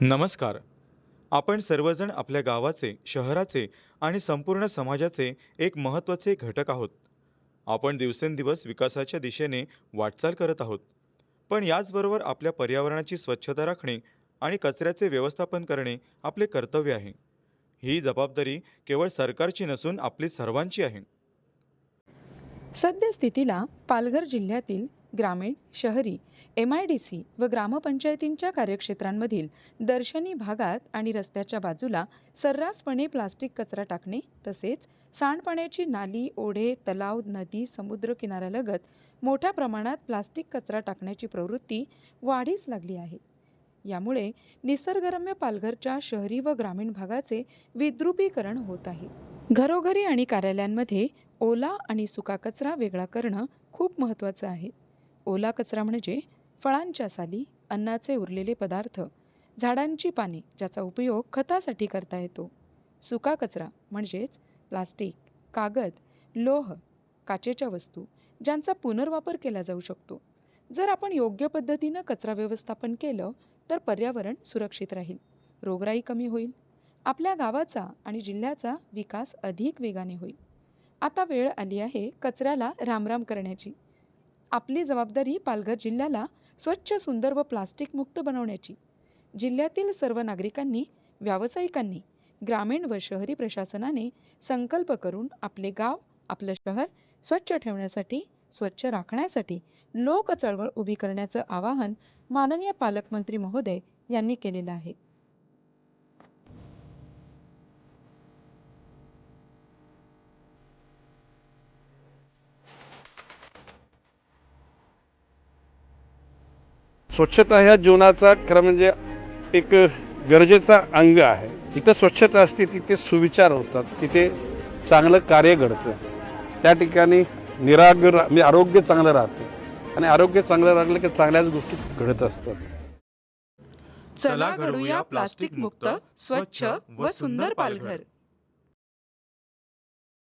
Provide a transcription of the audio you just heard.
नमस्कार. आपण सर्वजण आपल्या गावाचे शहराचे आणि संपूर्ण समाजाचे एक महत्त्वाचे घटक आहोत. आपण दिवसेंदिवस विकासाच्या दिशेने वाटचाल करत आहोत. पण याचबरोबर आपल्या पर्यावरणाची स्वच्छता राखणे आणि कचऱ्याचे व्यवस्थापन करणे आपले कर्तव्य आहे. ही जबाबदारी केवळ सरकारची नसून आपली सर्वांची आहे. सद्यस्थितीला पालघर जिल्ह्यातील ग्रामीण शहरी एम आय डी सी व ग्रामपंचायतींच्या कार्यक्षेत्रांमधील दर्शनी भागात आणि रस्त्याच्या बाजूला सर्रासपणे प्लास्टिक कचरा टाकणे तसेच सांडपाण्याची नाली ओढे तलाव नदी समुद्र किनाऱ्यालगत मोठ्या प्रमाणात प्लास्टिक कचरा टाकण्याची प्रवृत्ती वाढीस लागली आहे. यामुळे निसर्गरम्य पालघरच्या शहरी व ग्रामीण भागाचे विद्रुपीकरण होत आहे. घरोघरी आणि कार्यालयांमध्ये ओला आणि सुका कचरा वेगळा करणं खूप महत्त्वाचं आहे. ओला कचरा म्हणजे फळांच्या साली अन्नाचे उरलेले पदार्थ झाडांची पाने ज्याचा उपयोग खतासाठी करता येतो. सुका कचरा म्हणजेच प्लास्टिक कागद लोह काचेच्या वस्तू ज्यांचा पुनर्वापर केला जाऊ शकतो. जर आपण योग्य पद्धतीनं कचरा व्यवस्थापन केलं तर पर्यावरण सुरक्षित राहील. रोगराई कमी होईल. आपल्या गावाचा आणि जिल्ह्याचा विकास अधिक वेगाने होईल. आता वेळ आली आहे कचऱ्याला रामराम करण्याची. आपली जबाबदारी पालघर जिल्ह्याला स्वच्छ सुंदर व प्लास्टिक मुक्त बनवण्याची. जिल्ह्यातील सर्व नागरिकांनी व्यावसायिकांनी ग्रामीण व शहरी प्रशासनाने संकल्प करून आपले गाव आपलं शहर स्वच्छ ठेवण्यासाठी स्वच्छ राखण्यासाठी लोक चळवळ उभी करण्याचं आवाहन माननीय पालकमंत्री महोदय यांनी केलेलं आहे. स्वच्छता ह्या जीवनाचा खरं म्हणजे एक गरजेचा अंग आहे. जिथं स्वच्छता असते तिथे सुविचार होतात तिथे चांगलं कार्य घडतं. त्या ठिकाणी निरागर म्हणजे आरोग्य चांगलं राहतं. आणि आरोग्य चांगलं राहिलं की चांगल्याच गोष्टी घडत असतात. चला घडूया प्लास्टिक मुक्त स्वच्छ व सुंदर पालघर.